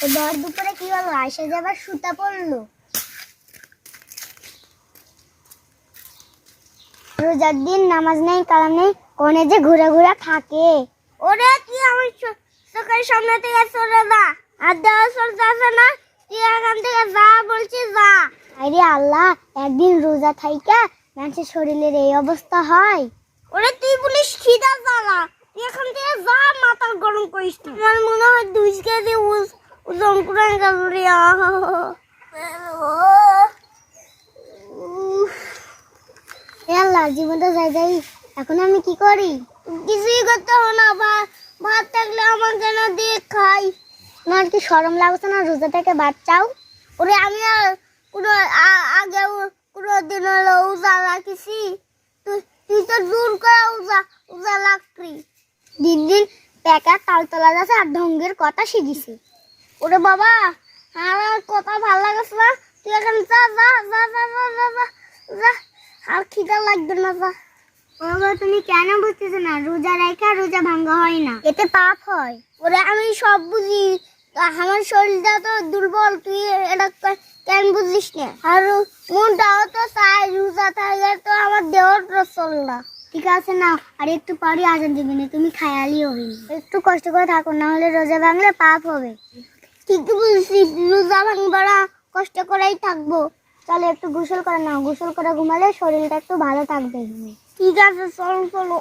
দুপুরে কি হলো? যাবার সুতা পড়ল রোজার দিন নামাজ নেই, কালাম নেই, কোনে যে ঘুরে ঘুরে থাকে। ওরে চোখের সামনে থেকে সরে যা। আর দেওয়া না। তুই এখান থেকে যা বলছি, যা। আরে আল্লাহ, একদিন রোজা থাইকা মানুষের শরীরের এই অবস্থা হয়। ওরে তুই বলিস খিদা জ্বালা। তুই এখান থেকে যা, মাথা গরম করিস। আমার মনে হয় দুই ওজন করে গেল রে আহ। উফ। এ আল্লাহ জীবনটা যাই যাই। এখন আমি কি করি? কিছুই করতে হবে না ভাত থাকলে আমাকে না দিয়ে খাই। তোমার কি শরম লাগছে না? রোজা থেকে ভাত চাও? ওরে আমি আর কোনো আগে কোনো দিন হলো উজা রাখিছি। তুই তুই তো জোর করে উজা উজা দিন দিন প্যাকা তালতলা যাচ্ছে আর ঢঙ্গের কথা শিখিছে। ওরে বাবা আমার কথা ভালো লাগছে না। তুই এখন যা যা যা যা যা যা যা যা। আর খিদা লাগবে না যা। বাবা তুমি কেন বুঝতেছো না? রোজা রেখা রোজা ভাঙ্গা হয় না। এতে পাপ হয়। ওরে আমি সব বুঝি। আমার শরীরটা তো দুর্বল তুই এটা কেন বুঝিস না? আর মনটাও তো চাই রোজা থাকলে তো আমার দেহটা চল না। ঠিক আছে না আর একটু পরে আজান দিবি না তুমি খায়ালি হবি। একটু কষ্ট করে থাকো না হলে রোজা ভাঙলে পাপ হবে। ঠিকই বলছিস রোজা ভাঙবারা কষ্ট করেই থাকব। চলো একটু গোসল করে না গোসল করে ঘুমালে শরীরটা একটু ভালো থাকবে। ঠিক আছে, চলো চলো।